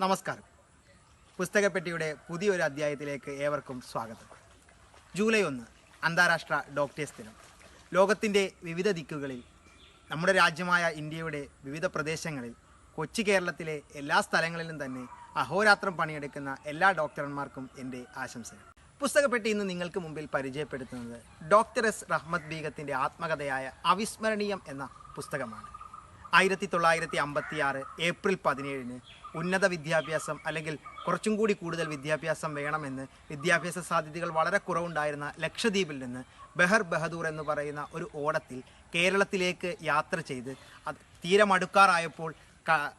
നമസ്കാരം. പുസ്തകപ്പെട്ടിയുടെ പുതിയൊരു അധ്യായത്തിലേക്ക് ഏവർക്കും സ്വാഗതം. ജൂലൈ ഒന്ന് അന്താരാഷ്ട്ര ഡോക്ടേഴ്സ് ദിനം. ലോകത്തിന്റെ വിവിധ ദിക്കുകളിൽ നമ്മുടെ രാജ്യമായ ഇന്ത്യയുടെ വിവിധ പ്രദേശങ്ങളിൽ കൊച്ചി കേരളത്തിലെ എല്ലാ സ്ഥലങ്ങളിലും തന്നെ അഹോരാത്രം പണിയെടുക്കുന്ന എല്ലാ ഡോക്ടർമാർക്കും എന്റെ ആശംസകൾ. പുസ്തകപ്പെട്ടി ഇന്ന് നിങ്ങൾക്ക് മുമ്പിൽ പരിചയപ്പെടുത്തുന്നത് ഡോക്ടർ എസ്. റഹ്മദ് ബീഗത്തിന്റെ ആത്മകഥയായ അവിസ്മരണീയം എന്ന പുസ്തകമാണ്. ആയിരത്തി തൊള്ളായിരത്തി അമ്പത്തി ആറ് ഏപ്രിൽ പതിനേഴിന് ഉന്നത വിദ്യാഭ്യാസം അല്ലെങ്കിൽ കുറച്ചും കൂടി കൂടുതൽ വിദ്യാഭ്യാസം വേണമെന്ന് വിദ്യാഭ്യാസ സാധ്യതകൾ വളരെ കുറവുണ്ടായിരുന്ന ലക്ഷദ്വീപിൽ നിന്ന് ബെഹർ ബഹദൂർ എന്ന് പറയുന്ന ഒരു ഓടത്തിൽ കേരളത്തിലേക്ക് യാത്ര ചെയ്ത് തീരമടുക്കാറായപ്പോൾ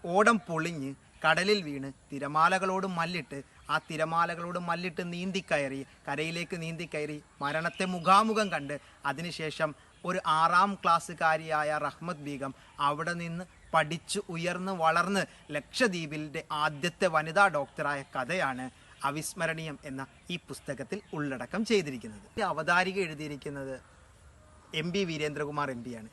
ഓടം പൊളിഞ്ഞ് കടലിൽ വീണ് തിരമാലകളോട് മല്ലിട്ട് ആ തിരമാലകളോട് മല്ലിട്ട് നീന്തിക്കയറി കരയിലേക്ക് നീന്തിക്കയറി മരണത്തെ മുഖാമുഖം കണ്ട് അതിനുശേഷം ഒരു ആറാം ക്ലാസ്സുകാരിയായ റഹ്മത്ത് ബീഗം അവിടെ നിന്ന് പഠിച്ചു ഉയർന്ന് വളർന്ന് ലക്ഷദ്വീപിന്റെ ആദ്യത്തെ വനിതാ ഡോക്ടറായ കഥയാണ് അവിസ്മരണീയം എന്ന ഈ പുസ്തകത്തിൽ ഉള്ളടക്കം ചെയ്തിരിക്കുന്നത്. അവതാരിക എഴുതിയിരിക്കുന്നത് എം പി വീരേന്ദ്രകുമാർ എം പിയാണ്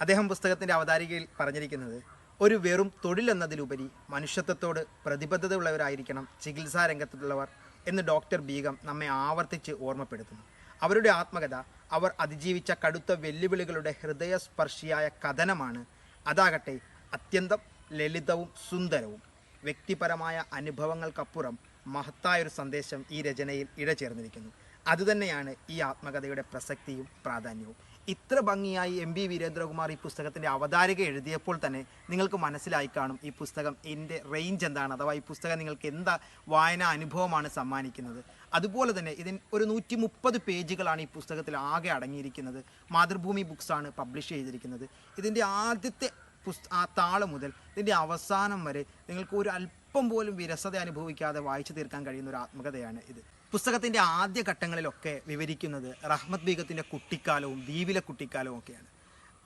അദ്ദേഹം പുസ്തകത്തിന്റെ അവതാരികയിൽ പറഞ്ഞിരിക്കുന്നത് ഒരു വെറും തൊഴിലെന്നതിലുപരി മനുഷ്യത്വത്തോട് പ്രതിബദ്ധതയുള്ളവരായിരിക്കണം ചികിത്സാ രംഗത്തുള്ളവർ എന്ന് ഡോക്ടർ ബീഗം നമ്മെ ആവർത്തിച്ച് ഓർമ്മപ്പെടുത്തുന്നു. അവരുടെ ആത്മകഥ അവർ അതിജീവിച്ച കടുത്ത വെല്ലുവിളികളുടെ ഹൃദയസ്പർശിയായ കഥനമാണ് അതാകട്ടെ അത്യന്തം ലളിതവും സുന്ദരവും. വ്യക്തിപരമായ അനുഭവങ്ങൾക്കപ്പുറം മഹത്തായൊരു സന്ദേശം ഈ രചനയിൽ ഇഴചേർന്നിരിക്കുന്നു അതുതന്നെയാണ് ഈ ആത്മകഥയുടെ പ്രസക്തിയും പ്രാധാന്യവും. ഇത്ര ഭംഗിയായി എം ബി വീരേന്ദ്രകുമാർ ഈ പുസ്തകത്തിന്റെ അവതാരിക എഴുതിയപ്പോൾ തന്നെ നിങ്ങൾക്ക് മനസ്സിലായി കാണും ഈ പുസ്തകം എന്റെ റേഞ്ച് എന്താണ്? അഥവാ ഈ പുസ്തകം നിങ്ങൾക്ക് എന്താ വായനാ അനുഭവമാണ് സമ്മാനിക്കുന്നത്? അതുപോലെ തന്നെ ഇതിന് ഒരു നൂറ്റി മുപ്പത് പേജുകളാണ് ഈ പുസ്തകത്തിൽ ആകെ അടങ്ങിയിരിക്കുന്നത്. മാതൃഭൂമി ബുക്സാണ് പബ്ലിഷ് ചെയ്തിരിക്കുന്നത്. ഇതിന്റെ ആദ്യത്തെ പുസ്ത ആ താൾ മുതൽ ഇതിന്റെ അവസാനം വരെ നിങ്ങൾക്ക് ഒരു അല്പം പോലും വിരസത അനുഭവിക്കാതെ വായിച്ചു തീർക്കാൻ കഴിയുന്ന ഒരു ആത്മകഥയാണ് ഇത്. പുസ്തകത്തിന്റെ ആദ്യ ഘട്ടങ്ങളിലൊക്കെ വിവരിക്കുന്നത് റഹ്മത്ത് ബീഗത്തിന്റെ കുട്ടിക്കാലവും ദ്വീപിലെ കുട്ടിക്കാലവും ഒക്കെയാണ്.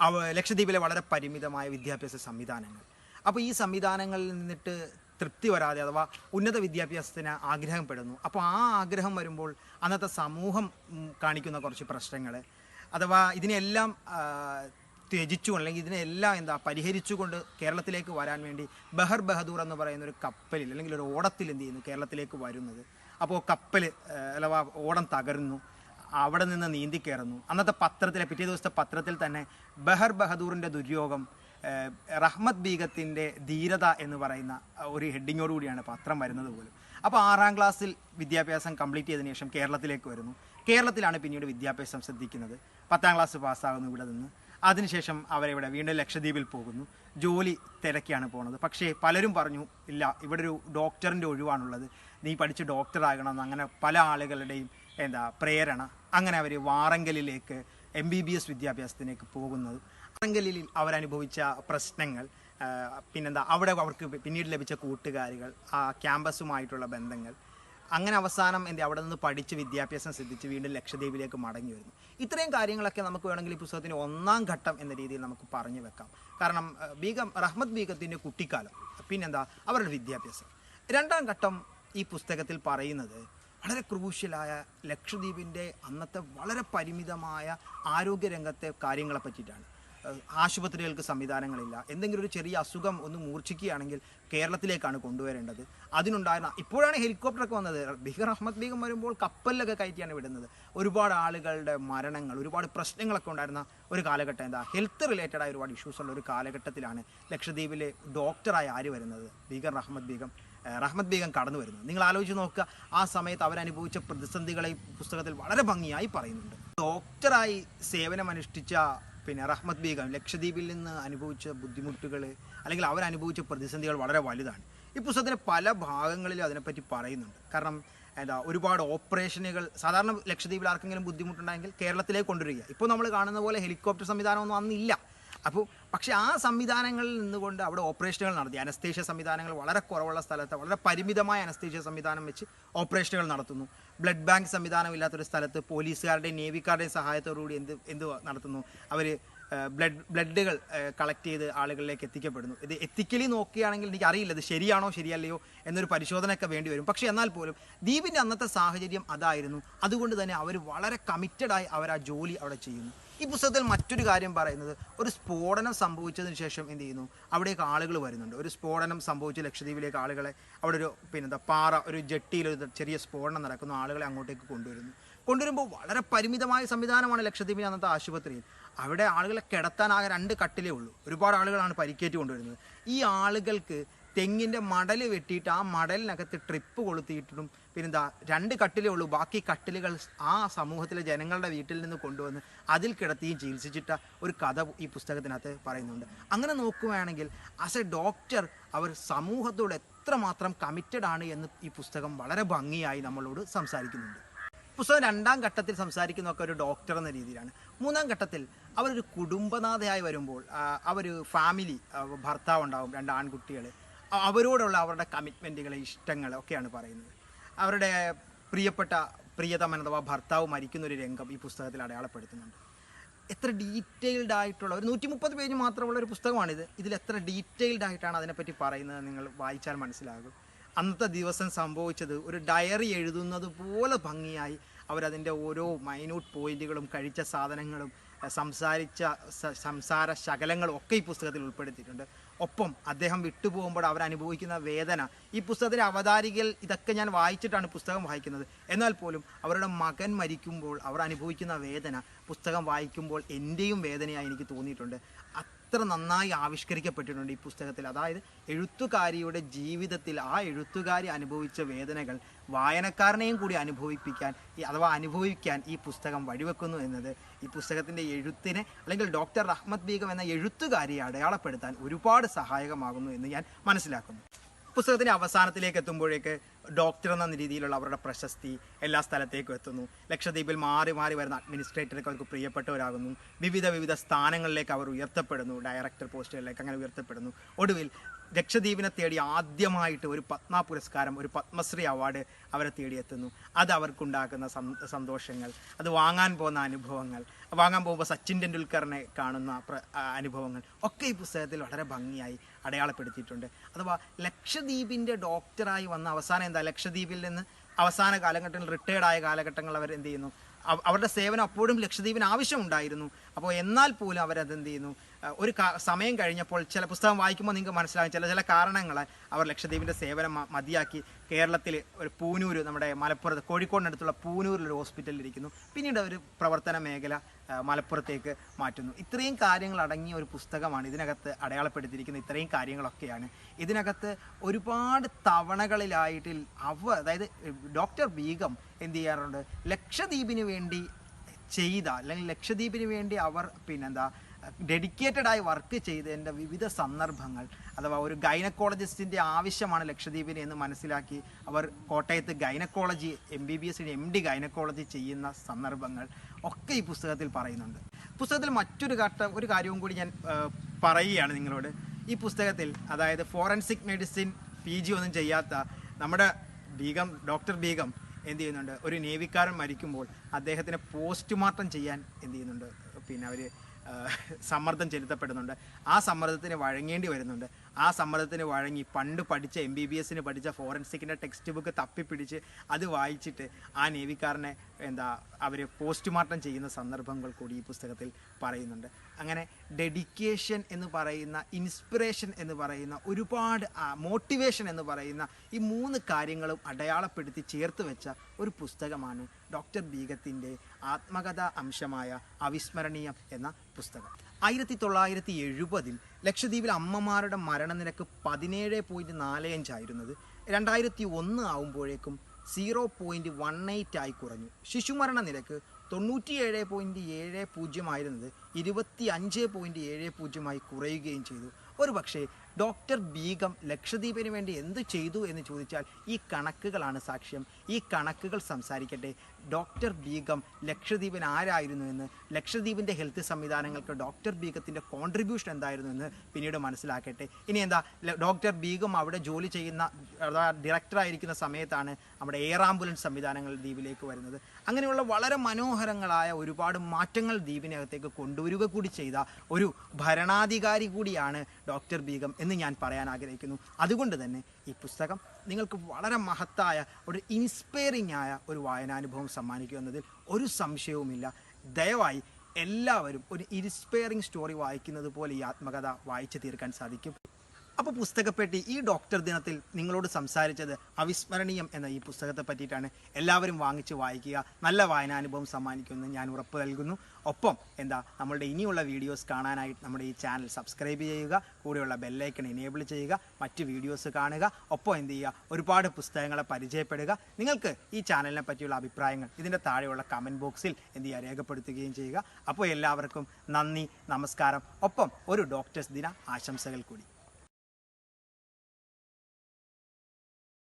അവ ലക്ഷദ്വീപിലെ വളരെ പരിമിതമായ വിദ്യാഭ്യാസ സംവിധാനങ്ങൾ. അപ്പോൾ ഈ സംവിധാനങ്ങളിൽ നിന്നിട്ട് തൃപ്തി വരാതെ അഥവാ ഉന്നത വിദ്യാഭ്യാസത്തിന് ആഗ്രഹപ്പെടുന്നു അപ്പോൾ ആ ആഗ്രഹം വരുമ്പോൾ അന്നത്തെ സമൂഹം കാണിക്കുന്ന കുറച്ച് പ്രശ്നങ്ങൾ അഥവാ ഇതിനെല്ലാം ത്യജിച്ചു അല്ലെങ്കിൽ ഇതിനെല്ലാം എന്താ പരിഹരിച്ചുകൊണ്ട് കേരളത്തിലേക്ക് വരാൻ വേണ്ടി ബഹർ ബഹദൂർ എന്ന് പറയുന്ന ഒരു കപ്പലിൽ അല്ലെങ്കിൽ ഒരു ഓടത്തിൽ എന്ത് ചെയ്യുന്നു? കേരളത്തിലേക്ക് വരുന്നത്. അപ്പോൾ കപ്പൽ അഥവാ ഓടം തകർന്നു അവിടെ നിന്ന് നീന്തി കയറുന്നു. അന്നത്തെ പത്രത്തിലെ പിറ്റേ ദിവസത്തെ പത്രത്തിൽ തന്നെ ബഹർ ബഹദൂറിന്റെ ദുര്യോഗം റഹ്മത് ബീഗത്തിന്റെ ധീരത എന്ന് പറയുന്ന ഒരു ഹെഡിങ്ങോടുകൂടിയാണ് പത്രം വരുന്നത് പോലും. അപ്പോൾ ആറാം ക്ലാസ്സിൽ വിദ്യാഭ്യാസം കംപ്ലീറ്റ് ചെയ്തതിനു ശേഷം കേരളത്തിലേക്ക് വരുന്നു. കേരളത്തിലാണ് പിന്നീട് വിദ്യാഭ്യാസം ശ്രദ്ധിക്കുന്നത്. പത്താം ക്ലാസ് പാസ്സാകുന്നു ഇവിടെ നിന്ന്. അതിനുശേഷം അവരിവിടെ വീണ്ടും ലക്ഷദ്വീപിൽ പോകുന്നു. ജോലി തിരക്കിയാണ് പോണത്. പക്ഷേ പലരും പറഞ്ഞു ഇല്ല ഇവിടെ ഒരു ഡോക്ടറിന്റെ ഒഴിവാണുള്ളത്. നീ പഠിച്ച് ഡോക്ടറാകണം അങ്ങനെ പല ആളുകളുടെയും എന്താ പ്രേരണ അങ്ങനെ അവർ വാറങ്കലിലേക്ക് എം ബി ബി എസ് വിദ്യാഭ്യാസത്തിലേക്ക് പോകുന്നത്. വാറങ്കലിൽ അവരനുഭവിച്ച പ്രശ്നങ്ങൾ പിന്നെന്താ അവിടെ അവർക്ക് പിന്നീട് ലഭിച്ച കൂട്ടുകാരികൾ ആ ക്യാമ്പസുമായിട്ടുള്ള ബന്ധങ്ങൾ അങ്ങനെ അവസാനം എന്താ അവിടെ നിന്ന് പഠിച്ച് വിദ്യാഭ്യാസം സിദ്ധിച്ച് വീണ്ടും ലക്ഷദ്വീപിലേക്ക് മടങ്ങി വരുന്നു. ഇത്രയും കാര്യങ്ങളൊക്കെ നമുക്ക് വേണമെങ്കിൽ ഈ പുസ്തകത്തിന്റെ ഒന്നാം ഘട്ടം എന്ന രീതിയിൽ നമുക്ക് പറഞ്ഞു വെക്കാം. കാരണം ബീഗം റഹ്മത്ത് ബീഗത്തിന്റെ കുട്ടിക്കാലം പിന്നെന്താ? അവരുടെ വിദ്യാഭ്യാസം. രണ്ടാം ഘട്ടം ഈ പുസ്തകത്തിൽ പറയുന്നത് വളരെ ക്രൂഷ്യലായ ലക്ഷദ്വീപിന്റെ അന്നത്തെ വളരെ പരിമിതമായ ആരോഗ്യരംഗത്തെ കാര്യങ്ങളെ പറ്റിയിട്ടാണ്. ആശുപത്രികൾക്ക് സംവിധാനങ്ങളില്ല. എന്തെങ്കിലും ഒരു ചെറിയ അസുഖം ഒന്ന് മൂർച്ഛിക്കുകയാണെങ്കിൽ കേരളത്തിലേക്കാണ് കൊണ്ടുവരേണ്ടത്. അതിനുണ്ടായിരുന്ന ഇപ്പോഴാണ് ഹെലികോപ്റ്റർ ഒക്കെ വന്നത്. ബിഹർ അഹമ്മദ് ബീഗം വരുമ്പോൾ കപ്പലിലൊക്കെ കയറ്റിയാണ് വിടുന്നത്. ഒരുപാട് ആളുകളുടെ മരണങ്ങൾ ഒരുപാട് പ്രശ്നങ്ങളൊക്കെ ഉണ്ടായിരുന്ന ഒരു കാലഘട്ടം എന്താ? ഹെൽത്ത് റിലേറ്റഡ് ആയ ഒരുപാട് ഇഷ്യൂസ് ഉള്ള ഒരു കാലഘട്ടത്തിലാണ് ലക്ഷദ്വീപിലെ ഡോക്ടറായി ആര് വരുന്നത്? ബീഗർ അഹമ്മദ് ബീഗം റഹ്മദ് ബീഗം കടന്നു വരുന്നത്. നിങ്ങൾ ആലോചിച്ച് നോക്കുക ആ സമയത്ത് അവരനുഭവിച്ച പ്രതിസന്ധികളെ പുസ്തകത്തിൽ വളരെ ഭംഗിയായി പറയുന്നുണ്ട്. ഡോക്ടറായി സേവനമനുഷ്ഠിച്ച പിന്നെ റഹ്മത്ത് ബീഗം ലക്ഷദ്വീപിൽ നിന്ന് അനുഭവിച്ച ബുദ്ധിമുട്ടുകൾ അല്ലെങ്കിൽ അവരനുഭവിച്ച പ്രതിസന്ധികൾ വളരെ വലുതാണ്. ഈ പുസ്തകത്തിന്റെ പല ഭാഗങ്ങളിലും അതിനെപ്പറ്റി പറയുന്നുണ്ട്. കാരണം എന്താ ഒരുപാട് ഓപ്പറേഷനുകൾ സാധാരണ ലക്ഷദ്വീപിൽ ആർക്കെങ്കിലും ബുദ്ധിമുട്ടുണ്ടെങ്കിൽ കേരളത്തിലേക്ക് കൊണ്ടുവരിക. ഇപ്പോൾ നമ്മൾ കാണുന്ന പോലെ ഹെലികോപ്റ്റർ സംവിധാനമൊന്നും അന്നില്ല അപ്പോൾ പക്ഷേ ആ സംവിധാനങ്ങളിൽ നിന്നുകൊണ്ട് അവിടെ ഓപ്പറേഷനുകൾ നടത്തി. അനസ്തേഷ്യ സംവിധാനങ്ങൾ വളരെ കുറവുള്ള സ്ഥലത്ത് വളരെ പരിമിതമായ അനസ്തേഷ്യ സംവിധാനം വെച്ച് ഓപ്പറേഷനുകൾ നടത്തുന്നു. ബ്ലഡ് ബാങ്ക് സംവിധാനം ഇല്ലാത്തൊരു സ്ഥലത്ത് പോലീസുകാരുടെയും നേവിക്കാരുടെയും സഹായത്തോടുകൂടി എന്ത് എന്ത് നടത്തുന്നു? അവർ ബ്ലഡ് ബ്ലഡുകൾ കളക്ട് ചെയ്ത് ആളുകളിലേക്ക് എത്തിക്കപ്പെടുന്നു. ഇത് എത്തിക്കലി നോക്കുകയാണെങ്കിൽ എനിക്ക് അറിയില്ല ഇത് ശരിയാണോ ശരിയല്ലയോ എന്നൊരു പരിശോധനയൊക്കെ വേണ്ടി വരും. പക്ഷേ എന്നാൽ പോലും ദ്വീപിന്റെ അന്നത്തെ സാഹചര്യം അതായിരുന്നു. അതുകൊണ്ട് തന്നെ അവർ വളരെ കമ്മിറ്റഡായി അവർ ആ ജോലി അവിടെ ചെയ്യുന്നു. ഈ പുസ്തകത്തിൽ മറ്റൊരു കാര്യം പറയുന്നത് ഒരു സ്ഫോടനം സംഭവിച്ചതിന് ശേഷം എന്ത് ചെയ്യുന്നു? അവിടേക്ക് ആളുകൾ വരുന്നുണ്ട്. ഒരു സ്ഫോടനം സംഭവിച്ച ലക്ഷദ്വീപിലേക്ക് ആളുകളെ അവിടെ ഒരു പിന്നെ പിന്നെന്താ പാറ ഒരു ജെട്ടിയിൽ ഒരു ചെറിയ സ്ഫോടനം നടക്കുന്നു. ആളുകളെ അങ്ങോട്ടേക്ക് കൊണ്ടുവരുന്നു. കൊണ്ടുവരുമ്പോൾ വളരെ പരിമിതമായ സംവിധാനമാണ് ലക്ഷദ്വീപിന് അന്നത്തെ ആശുപത്രിയിൽ. അവിടെ ആളുകളെ കിടത്താൻ ആകെ രണ്ട് കട്ടിലേ ഉള്ളൂ. ഒരുപാട് ആളുകളാണ് പരിക്കേറ്റ് കൊണ്ടുവരുന്നത്. ഈ ആളുകൾക്ക് തെങ്ങിന്റെ മടൽ വെട്ടിയിട്ട് ആ മടലിനകത്ത് ട്രിപ്പ് കൊളുത്തിയിട്ടും പിന്നെന്താ രണ്ട് കട്ടിലേ ഉള്ളൂ. ബാക്കി കട്ടിലുകൾ ആ സമൂഹത്തിലെ ജനങ്ങളുടെ വീട്ടിൽ നിന്ന് കൊണ്ടുവന്ന് അതിൽ കിടത്തിയും ചികിത്സിച്ചിട്ട ഒരു കഥ ഈ പുസ്തകത്തിനകത്ത് പറയുന്നുണ്ട്. അങ്ങനെ നോക്കുകയാണെങ്കിൽ ആസ് എ ഡോക്ടർ അവർ സമൂഹത്തോട് എത്രമാത്രം കമ്മിറ്റഡ് ആണ് എന്ന് ഈ പുസ്തകം വളരെ ഭംഗിയായി നമ്മളോട് സംസാരിക്കുന്നുണ്ട്. പുസ്തകം രണ്ടാം ഘട്ടത്തിൽ സംസാരിക്കുന്നതൊക്കെ ഒരു ഡോക്ടർ എന്ന രീതിയിലാണ്. മൂന്നാം ഘട്ടത്തിൽ അവരൊരു കുടുംബനാഥയായി വരുമ്പോൾ അവർ ഫാമിലി ഭർത്താവ് ഉണ്ടാവും രണ്ട് ആൺകുട്ടികൾ അവരോടുള്ള അവരുടെ കമ്മിറ്റ്മെന്റുകൾ ഇഷ്ടങ്ങൾ ഒക്കെയാണ് പറയുന്നത്. അവരുടെ പ്രിയപ്പെട്ട പ്രിയതമൻ അഥവാ ഭർത്താവ് മരിക്കുന്ന ഒരു രംഗം ഈ പുസ്തകത്തിൽ അടയാളപ്പെടുത്തുന്നുണ്ട്. എത്ര ഡീറ്റെയിൽഡ് ആയിട്ടുള്ള ഒരു നൂറ്റി മുപ്പത് പേജ് മാത്രമുള്ള ഒരു പുസ്തകമാണിത്. ഇതിൽ എത്ര ഡീറ്റെയിൽഡ് ആയിട്ടാണ് അതിനെപ്പറ്റി പറയുന്നത് നിങ്ങൾ വായിച്ചാൽ മനസ്സിലാകും. അന്നത്തെ ദിവസം സംഭവിച്ചത് ഒരു ഡയറി എഴുതുന്നത് പോലെ ഭംഗിയായി അവരതിന്റെ ഓരോ മൈന്യൂട്ട് പോയിന്റുകളും കഴിച്ച സാധനങ്ങളും സംസാരിച്ച സംസാര ശകലങ്ങളും ഒക്കെ ഈ പുസ്തകത്തിൽ ഉൾപ്പെടുത്തിയിട്ടുണ്ട്. ഒപ്പം അദ്ദേഹം വിട്ടുപോകുമ്പോൾ അവർ അനുഭവിക്കുന്ന വേദന ഈ പുസ്തകത്തിലെ അവതാരികൾ ഇതൊക്കെ ഞാൻ വായിച്ചിട്ടാണ് പുസ്തകം വായിക്കുന്നത്. എന്നാൽ പോലും അവരുടെ മകൻ മരിക്കുമ്പോൾ അവർ അനുഭവിക്കുന്ന വേദന പുസ്തകം വായിക്കുമ്പോൾ എന്റെയും വേദനയായി എനിക്ക് തോന്നിയിട്ടുണ്ട്. അത്ര നന്നായി ആവിഷ്കരിക്കപ്പെട്ടിട്ടുണ്ട് ഈ പുസ്തകത്തിൽ. അതായത് എഴുത്തുകാരിയുടെ ജീവിതത്തിൽ ആ എഴുത്തുകാരി അനുഭവിച്ച വേദനകൾ വായനക്കാരനെയും കൂടി അനുഭവിപ്പിക്കാൻ അഥവാ അനുഭവിക്കാൻ ഈ പുസ്തകം വഴിവെക്കുന്നു എന്നത് ഈ പുസ്തകത്തിന്റെ എഴുത്തിനെ അല്ലെങ്കിൽ ഡോക്ടർ റഹ്മത്ത് ബീഗം എന്ന എഴുത്തുകാരിയെ അടയാളപ്പെടുത്താൻ ഒരുപാട് സഹായകമാകുന്നു എന്ന് ഞാൻ മനസ്സിലാക്കുന്നു. പുസ്തകത്തിന്റെ അവസാനത്തിലേക്ക് എത്തുമ്പോഴേക്ക് ഡോക്ടർ എന്ന രീതിയിലുള്ള അവരുടെ പ്രശസ്തി എല്ലാ സ്ഥലത്തേക്കും എത്തുന്നു. ലക്ഷദ്വീപിൽ മാറി മാറി വരുന്ന അഡ്മിനിസ്ട്രേറ്റർക്ക് അവർക്ക് പ്രിയപ്പെട്ടവരാകുന്നു. വിവിധ വിവിധ സ്ഥാനങ്ങളിലേക്ക് അവർ ഉയർത്തപ്പെടുന്നു. ഡയറക്ടർ പോസ്റ്റുകളിലേക്ക് അങ്ങനെ ഉയർത്തപ്പെടുന്നു. ഒടുവിൽ ലക്ഷദ്വീപിനെ തേടി ആദ്യമായിട്ട് ഒരു പത്മ പുരസ്കാരം ഒരു പത്മശ്രീ അവാർഡ് അവരെ തേടിയെത്തുന്നു അത് അവർക്കുണ്ടാക്കുന്ന സന്തോഷങ്ങൾ അത് വാങ്ങാൻ പോകുന്ന അനുഭവങ്ങൾ വാങ്ങാൻ പോകുമ്പോൾ സച്ചിൻ ടെണ്ടുൽക്കറിനെ കാണുന്ന അനുഭവങ്ങൾ ഒക്കെ ഈ പുസ്തകത്തിൽ വളരെ ഭംഗിയായി അടയാളപ്പെടുത്തിയിട്ടുണ്ട്. അഥവാ ലക്ഷദ്വീപിന്റെ ഡോക്ടറായി വന്ന അവസാനം എന്താ ലക്ഷദ്വീപിൽ നിന്ന് അവസാന കാലഘട്ടങ്ങളിൽ റിട്ടയർഡായ കാലഘട്ടങ്ങൾ അവർ എന്ത് ചെയ്യുന്നു? അവരുടെ സേവനം അപ്പോഴും ലക്ഷദ്വീപിന് ആവശ്യമുണ്ടായിരുന്നു. അപ്പോൾ എന്നാൽ പോലും അവരത് എന്ത് ചെയ്യുന്നു ഒരു സമയം കഴിഞ്ഞപ്പോൾ ചില പുസ്തകം വായിക്കുമ്പോൾ നിങ്ങൾക്ക് മനസ്സിലാകും ചില ചില കാരണങ്ങൾ അവർ ലക്ഷദ്വീപിന്റെ സേവനം മതിയാക്കി. കേരളത്തിൽ ഒരു പൂനൂർ നമ്മുടെ മലപ്പുറത്ത് കോഴിക്കോടിനടുത്തുള്ള പൂനൂരിൽ ഒരു ഹോസ്പിറ്റലിൽ ഇരിക്കുന്നു. പിന്നീട് ഒരു പ്രവർത്തന മേഖല മലപ്പുറത്തേക്ക് മാറ്റുന്നു. ഇത്രയും കാര്യങ്ങൾ അടങ്ങിയ ഒരു പുസ്തകമാണ് ഇതിനകത്ത് അടയാളപ്പെടുത്തിയിരിക്കുന്ന ഇത്രയും കാര്യങ്ങളൊക്കെയാണ്. ഇതിനകത്ത് ഒരുപാട് തവണകളിലായിട്ട് അവ അതായത് ഡോക്ടർ ബീഗം എന്ത് ചെയ്യാറുണ്ട്? ലക്ഷദ്വീപിന് വേണ്ടി ചെയ്ത അല്ലെങ്കിൽ ലക്ഷദ്വീപിന് വേണ്ടി അവർ പിന്നെന്താ ഡെഡിക്കേറ്റഡ് ആയി വർക്ക് ചെയ്തതിന്റെ വിവിധ സന്ദർഭങ്ങൾ അഥവാ ഒരു ഗൈനക്കോളജിസ്റ്റിന്റെ ആവശ്യമാണ് ലക്ഷദ്വീപിന് എന്ന് മനസ്സിലാക്കി അവർ കോട്ടയത്ത് ഗൈനക്കോളജി എം ബി ബി എസിന് എം ഡി ഗൈനക്കോളജി ചെയ്യുന്ന സന്ദർഭങ്ങൾ ഒക്കെ ഈ പുസ്തകത്തിൽ പറയുന്നുണ്ട്. പുസ്തകത്തിൽ മറ്റൊരു ഘട്ടം ഒരു കാര്യവും കൂടി ഞാൻ പറയുകയാണ് നിങ്ങളോട്. ഈ പുസ്തകത്തിൽ അതായത് ഫോറൻസിക് മെഡിസിൻ പി ജി ഒന്നും ചെയ്യാത്ത നമ്മുടെ ബീഗം ഡോക്ടർ ബീഗം എന്ത് ചെയ്യുന്നുണ്ട്? ഒരു നേവിക്കാരൻ മരിക്കുമ്പോൾ അദ്ദേഹത്തിനെ പോസ്റ്റ്മോർട്ടം ചെയ്യാൻ എന്ത് ചെയ്യുന്നുണ്ട്? പിന്നെ അവർ സമ്മർദ്ദം ചെലുത്തപ്പെടുന്നുണ്ട്. ആ സമ്മർദ്ദത്തിന് വഴങ്ങേണ്ടി വരുന്നുണ്ട്. ആ സമ്മർദ്ദത്തിന് വഴങ്ങി പണ്ട് പഠിച്ച എം ബി ബി എസിന് പഠിച്ച ഫോറൻസിക്കിന്റെ ടെക്സ്റ്റ് ബുക്ക് തപ്പിപ്പിടിച്ച് അത് വായിച്ചിട്ട് ആ നേവിക്കാരനെ എന്താ അവർ പോസ്റ്റ്മോർട്ടം ചെയ്യുന്ന സന്ദർഭങ്ങൾ കൂടി ഈ പുസ്തകത്തിൽ പറയുന്നുണ്ട്. അങ്ങനെ ഡെഡിക്കേഷൻ എന്ന് പറയുന്ന ഇൻസ്പിറേഷൻ എന്ന് പറയുന്ന ഒരുപാട് മോട്ടിവേഷൻ എന്ന് പറയുന്ന ഈ മൂന്ന് കാര്യങ്ങളും അടയാളപ്പെടുത്തി ചേർത്ത് വെച്ച ഒരു പുസ്തകമാണ് ഡോക്ടർ ബീഗത്തിന്റെ ആത്മകഥാ അംശമായ അവിസ്മരണീയം എന്ന പുസ്തകം. ആയിരത്തി തൊള്ളായിരത്തി എഴുപതിൽ ലക്ഷദ്വീപിൽ അമ്മമാരുടെ മരണനിരക്ക് പതിനേഴ് പോയിന്റ് നാല് അഞ്ചായിരുന്നത് രണ്ടായിരത്തി ഒന്ന് ആവുമ്പോഴേക്കും സീറോ പോയിന്റ് വൺ എയ്റ്റ് ആയി കുറഞ്ഞു. ശിശുമരണ നിരക്ക് തൊണ്ണൂറ്റിയേഴ് പോയിന്റ് ഏഴ് പൂജ്യമായിരുന്നത് ഇരുപത്തി അഞ്ച് പോയിന്റ് ഏഴ് പൂജ്യമായി കുറയുകയും ചെയ്തു. ഒരു പക്ഷേ ഡോക്ടർ ബീഗം ലക്ഷദ്വീപിന് വേണ്ടി എന്ത് ചെയ്തു എന്ന് ചോദിച്ചാൽ ഈ കണക്കുകളാണ് സാക്ഷ്യം. ഈ കണക്കുകൾ സംസാരിക്കട്ടെ. ഡോക്ടർ ബീഗം ലക്ഷദ്വീപിന് ആരായിരുന്നു എന്ന് ലക്ഷദ്വീപിന്റെ ഹെൽത്ത് സംവിധാനങ്ങൾക്ക് ഡോക്ടർ ബീഗത്തിന്റെ കോൺട്രിബ്യൂഷൻ എന്തായിരുന്നു എന്ന് പിന്നീട് മനസ്സിലാക്കട്ടെ. ഇനി എന്താ ഡോക്ടർ ബീഗം അവിടെ ജോലി ചെയ്യുന്ന ഡയറക്ടറായിരിക്കുന്ന സമയത്താണ് നമ്മുടെ എയർ ആംബുലൻസ് സംവിധാനങ്ങൾ ദ്വീപിലേക്ക് വരുന്നത്. അങ്ങനെയുള്ള വളരെ മനോഹരങ്ങളായ ഒരുപാട് മാറ്റങ്ങൾ ദ്വീപിനകത്തേക്ക് കൊണ്ടുവരിക കൂടി ചെയ്ത ഒരു ഭരണാധികാരി കൂടിയാണ് ഡോക്ടർ ബീഗം. എന്ന് ഞാൻ പറയാൻ ആഗ്രഹിക്കുന്നു. അതുകൊണ്ട് തന്നെ ഈ പുസ്തകം നിങ്ങൾക്ക് വളരെ മഹത്തായ ഒരു ഇൻസ്പയറിംഗ് ആയ ഒരു വായനാനുഭവം സമ്മാനിക്കുമെന്നതിൽ ഒരു സംശയവുമില്ല. ദയവായി എല്ലാവരും ഒരു ഇൻസ്പയറിംഗ് സ്റ്റോറി വായിക്കുന്നത് പോലെ ഈ ആത്മകഥ വായിച്ചു തീർക്കാൻ സാധിക്കും. അപ്പോൾ പുസ്തകപ്പെട്ടി ഈ ഡോക്ടർ ദിനത്തിൽ നിങ്ങളോട് സംസാരിച്ചത് അവിസ്മരണീയം എന്ന ഈ പുസ്തകത്തെ പറ്റിയിട്ടാണ്. എല്ലാവരും വാങ്ങിച്ച് വായിക്കുക. നല്ല വായനാനുഭവം സമ്മാനിക്കുമെന്ന് ഞാൻ ഉറപ്പ് നൽകുന്നു. ഒപ്പം എന്താ നമ്മളുടെ ഇനിയുള്ള വീഡിയോസ് കാണാനായിട്ട് നമ്മുടെ ഈ ചാനൽ സബ്സ്ക്രൈബ് ചെയ്യുക. കൂടെയുള്ള ബെല്ലൈക്കൺ എനേബിൾ ചെയ്യുക. മറ്റ് വീഡിയോസ് കാണുക. ഒപ്പം എന്ത് ചെയ്യുക ഒരുപാട് പുസ്തകങ്ങളെ പരിചയപ്പെടുക. നിങ്ങൾക്ക് ഈ ചാനലിനെ പറ്റിയുള്ള അഭിപ്രായങ്ങൾ ഇതിന്റെ താഴെയുള്ള കമന്റ് ബോക്സിൽ എന്ത് ചെയ്യുക രേഖപ്പെടുത്തുകയും ചെയ്യുക. അപ്പോൾ എല്ലാവർക്കും നന്ദി നമസ്കാരം. ഒപ്പം ഒരു ഡോക്ടേഴ്സ് ദിന ആശംസകൾ കൂടി.